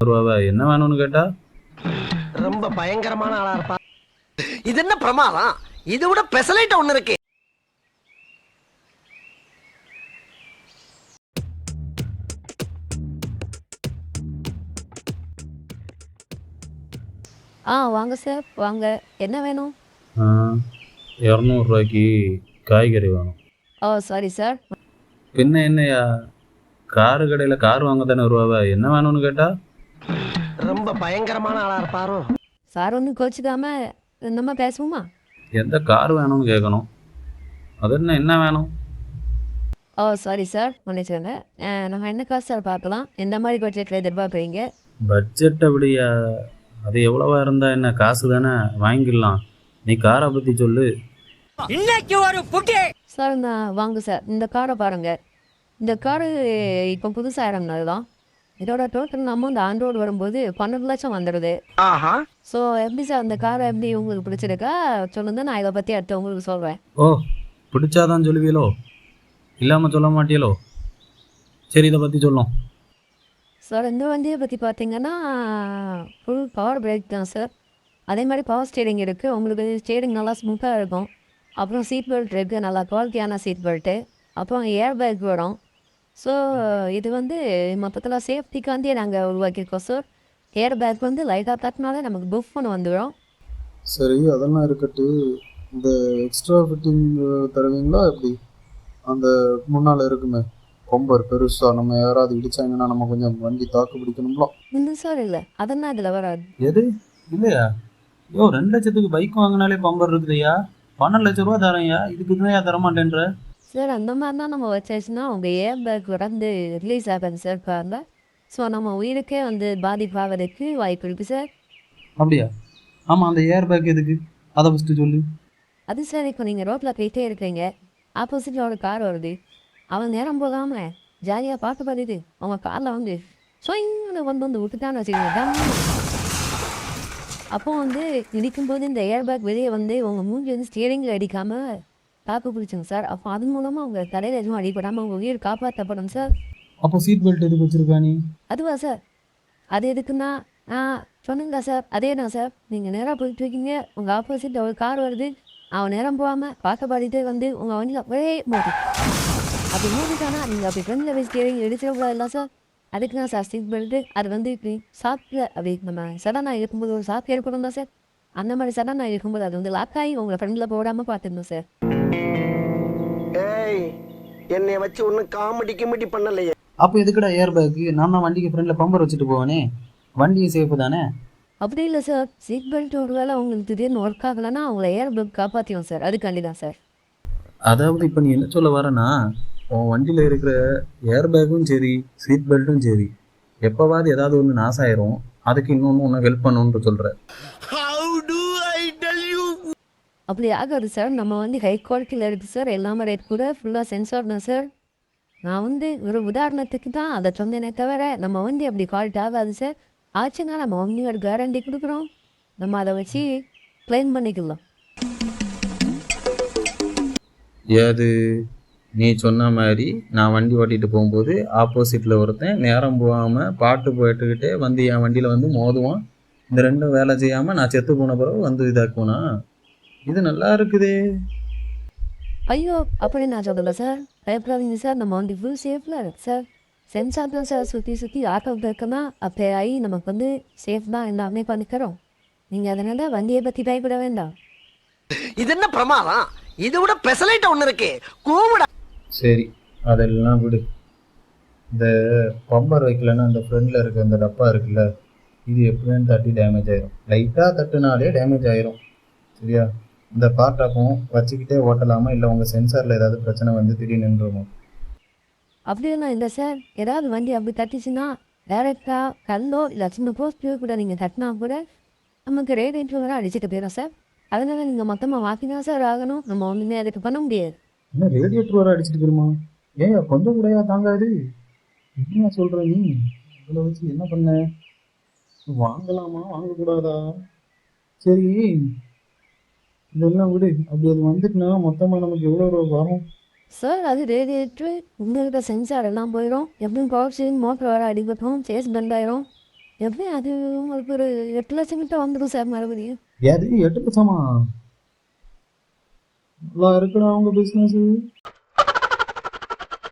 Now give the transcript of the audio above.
வருவாவ? என்ன வேணும்னு கேட்டா? ரொம்ப பயங்கரமான ஆளா இருப்பா. இது என்ன பிரமாதம்? இது விட பெசலைட் ஒண்ணு இருக்கு. ஆ வாங்க சார் வாங்க. என்ன வேணும்? இரநூறுவாய்க்கு காய்கறி வேணும். ஓ சாரி சார் பின்ன என்னையா காரு கடையில் கார் வாங்க தானே வருவாவ? என்ன வேணும்னு கேட்டா? ரொம்ப பயங்கரமான ஆளா இருப்பாரோ? சார் ஒன்றும் கோச்சிக்காம நம்ம பேசுவோமா? எந்த கார் வேணும்னு கேட்கணும் அது என்ன என்ன வேணும்? ஓ சாரி சார் மன்னிச்சுக்கோங்க நம்ம என்ன காசு சார் பார்க்கலாம்? எந்த மாதிரி பட்ஜெட்டில் எதிர்பார்க்குறீங்க? பட்ஜெட் அப்படியா அது எவ்வளவா இருந்தா என்ன காசு தானே வாங்கிடலாம். நீ காரை பற்றி சொல்லு. சார் நான் வாங்க சார். இந்த காரை பாருங்க. இந்த காரு இப்போ புதுசாக இறங்கினது தான் இதோட டோட்டல் அமௌண்ட் ஆண்ட்ராய்டு வரும்போது பன்னெண்டு லட்சம் வந்துடுது ஆஹா. ஸோ எப்படி சார் அந்த காரை எப்படி உங்களுக்கு பிடிச்சிருக்கா? சொல்லுங்க நான் இதை பற்றி அடுத்து உங்களுக்கு சொல்கிறேன் ஓ பிடிச்சாதான் சொல்லுவீங்களோ இல்லாமல் சொல்ல மாட்டீங்களோ சரி இதை பற்றி சொல்லும். சார் இந்த வண்டியை பற்றி பார்த்தீங்கன்னா ஃபுல் பவர் பிரேக் தான் சார் அதே மாதிரி பவர் ஸ்டீரிங் இருக்குது உங்களுக்கு ஸ்டீரிங் நல்லா ஸ்மூத்தாக இருக்கும். அப்புறம் சீட் பெல்ட் இருக்குது நல்லா குவாலிட்டியான சீட் பெல்ட்டு அப்புறம் ஏர் பேக் வரும். ஸோ இது வந்து மொத்தத்தில் சேஃப்டிக்காண்டியே நாங்கள் உருவாக்கியிருக்கோம் சார் ஏர் பேக் வந்து லைட்டாக தட்டினாலே நமக்கு புஃப் ஒன்று வந்துடும் சரி அதெல்லாம் இருக்கட்டு இந்த எக்ஸ்ட்ரா ஃபிட்டிங் தருவீங்களா எப்படி? அந்த முன்னால் இருக்குமே கொம்பர் பெருசா நம்ம யாராவது இடிச்சாங்கன்னா நம்ம கொஞ்சம் வண்டி தாக்கு பிடிக்கணும்ல இந்த சார் இல்லை. அதெல்லாம் இதில் வராது. எது? இல்லையா? யோ ரெண்டு லட்சத்துக்கு பைக் வாங்கினாலே பம்பர் இருக்குதுயா பன்னெண்டு லட்ச ரூபா தரேன்யா. இதுக்கு தான் தர மாட்டேன்ற சார் அந்த மாதிரி தான் நம்ம வச்சாச்சுன்னா உங்கள் ஏர் பேக் வந்து ரிலீஸ் ஆகும் சார் பாருங்க ஸோ நம்ம உயிருக்கே வந்து பாதிப்பாவதுக்கு வாய்ப்பு இருக்குது சார் அப்படியா? ஆமாம் அந்த ஏர் பேக் எதுக்கு? அதை ஃபஸ்ட்டு சொல்லு. அது சார் இப்போ நீங்கள் ரோட்டில் போயிட்டே இருக்கீங்க. ஆப்போசிட்டில் ஒரு கார் வருது. அவன் நேரம் போகாமல் ஜாலியாக பாட்டு பாடிட்டு அவங்க காரில் வந்து சொயின்னு வந்து வந்து விட்டுட்டான்னு வச்சுக்கோங்க. அப்போ வந்து இடிக்கும்போது இந்த ஏர் பேக் வெளியே வந்து உங்கள் மூஞ்சி வந்து ஸ்டியரிங்கில் அடிக்காமல் தாக்கு பிடிச்சுங்க சார். அப்போ அதன் மூலமாக அவங்க தலையில் எதுவும் அடிபடாமல் உங்கள் உயிர் காப்பாற்றப்படும் சார். அப்போ சீட் பெல்ட் எதுக்கு வச்சிருக்கா நீ? அதுவா சார். அது எதுக்குன்னா ஆ சொன்னீங்களா சார். அதே தான் சார். நீங்கள் நேராக போயிட்டு இருக்கீங்க. உங்கள் ஆப்போசிட்டில் ஒரு கார் வருது. அவன் நேரம் போகாமல் பார்க்க பாடிட்டே வந்து உங்கள் வண்டியில் ஒரே மோதி. அப்படி மோதிட்டானா நீங்கள் அப்படி ஃப்ரெண்டில் வச்சு கேவீங்க எடுத்துடக்கூடாதுல்ல சார். அதுக்கு தான் சார் சீட் பெல்ட்டு அது வந்து இப்படி சாப்பிட்டு அப்படி நம்ம சடனாக இருக்கும்போது ஒரு சாப்பிட்டு ஏற்படும் தான் சார். அந்த மாதிரி சடனாக இருக்கும்போது அது வந்து லாக் ஆகி உங்களை ஃப்ரெண்டில் போடாமல் பார்த்துருந்தோம் சார். ஏய் என்னைய வச்சு ஒன்னும் காமெடி கிமெடி பண்ணலையே. அப்போ எதுக்குடா ஏர் பேக்கு நான் தான் வண்டிக்கு ஃப்ரெண்டில் பம்பர் வச்சுட்டு போவேனே. வண்டியும் சேஃபு தானே? அப்படி இல்லை சார் சீட் பெல்ட் ஒரு வேளை உங்களுக்கு திடீர்னு ஒர்க் ஆகலைன்னா அவங்கள ஏர் பேக் காப்பாற்றியும் சார் அதுக்காண்டி தான் சார் அதாவது இப்போ நீ என்ன சொல்ல வரேன்னா உன் வண்டியில் இருக்கிற ஏர் பேக்கும் சரி சீட் பெல்ட்டும் சரி எப்போவாது ஏதாவது ஒன்று நாசாயிரும். அதுக்கு இன்னொன்று ஒன்று ஹெல்ப் பண்ணணுன்ற சொல்கிற அப்படி ஆகாது சார். நம்ம வந்து ஹை குவாலிட்டியில் இருக்குது சார். எல்லாமே ரேட் கூட ஃபுல்லாக சென்சார் தான் சார். நான் வந்து ஒரு உதாரணத்துக்கு தான் அதை சொன்னேனே தவிர நம்ம வந்து அப்படி குவாலிட்டி ஆகாது சார். ஆச்சுன்னா நம்ம ஒன் இயர் கேரண்டி கொடுக்குறோம். நம்ம அதை வச்சு க்ளைம் பண்ணிக்கலாம். ஏது? நீ சொன்ன மாதிரி நான் வண்டி ஓட்டிகிட்டு போகும்போது ஆப்போசிட்டில் ஒருத்தன் நேரம் போகாமல் பாட்டு போயிட்டுக்கிட்டே வந்து என் வண்டியில் வந்து மோதுவான். இந்த ரெண்டும் வேலை செய்யாமல் நான் செத்து போன பிறகு வந்து இதாக்குவேனா? இது நல்லா இருக்குதே. ஐயோ அப்படி நான் சொல்லலை சார் பயப்படாதீங்க சார் நம்ம வந்து ஃபுல் சேஃபில் இருக்கு சார் சென்சார் தான் சார் சுற்றி சுற்றி ஆட்டோ இருக்குன்னா அப்போ ஆகி நமக்கு வந்து சேஃப் தான் எல்லாமே பண்ணிக்கிறோம். நீங்கள் அதனால் வண்டியை பற்றி பயப்பட வேண்டாம். இது என்ன பிரமாதம்? இது விட பெசலைட் ஒண்ணு இருக்கு. கூவிடா. சரி அதெல்லாம் விடு. இந்த பம்பர் வைக்கலன்னா அந்த ஃப்ரண்டில் இருக்க அந்த டப்பா இருக்குல்ல இது எப்படின்னு தட்டி டேமேஜ் ஆயிரும். லைட்டாக தட்டுனாலே டேமேஜ் ஆயிரும். சரியா? இந்த பார்ட்டாக்கும் வச்சுக்கிட்டே ஓட்டலாமா? இல்லை உங்கள் சென்சாரில் ஏதாவது பிரச்சனை வந்து திடீர்னு நின்றுமோ அப்படியெல்லாம் இல்லை சார் ஏதாவது வண்டி அப்படி தட்டிச்சுன்னா டேரெக்டாக கல்லோ இல்லை சின்ன போஸ்டியோ கூட நீங்கள் தட்டினா கூட நமக்கு ரேடியேட்டர் வர அடிச்சுட்டு போயிடும் சார் அதனால் நீங்கள் மொத்தமாக வாக்கி தான் சார் ஆகணும். நம்ம ஒன்றுமே அதுக்கு பண்ண முடியாது. என்ன ரேடியேட்டர் வர அடிச்சிட்டு போயிருமா? ஏன் கொஞ்சம் கூடயா தாங்காது? என்ன சொல்கிற நீ? இவ்வளோ வச்சு என்ன பண்ண? வாங்கலாமா? வாங்கக்கூடாதா? சரி. இதெல்லாம் விடு. அப்படி அது வந்துட்டுனா மொத்தமாக நமக்கு எவ்வளோ ரூபா வரும்? சார் அது ரேடியேட்ரு உங்கள்கிட்ட சென்சார் எல்லாம் போயிடும் எப்படியும் ஸ்டீரிங் மோட்டர் வர அடிபட்டோம் சேஸ் பெண்ட் ஆயிரும். எப்படி அது உங்களுக்கு ஒரு எட்டு லட்சம் கிட்ட வந்துடும் சார் மறுபடியும். எது எட்டு லட்சமா? நல்லா இருக்குடா அவங்க பிஸ்னஸ்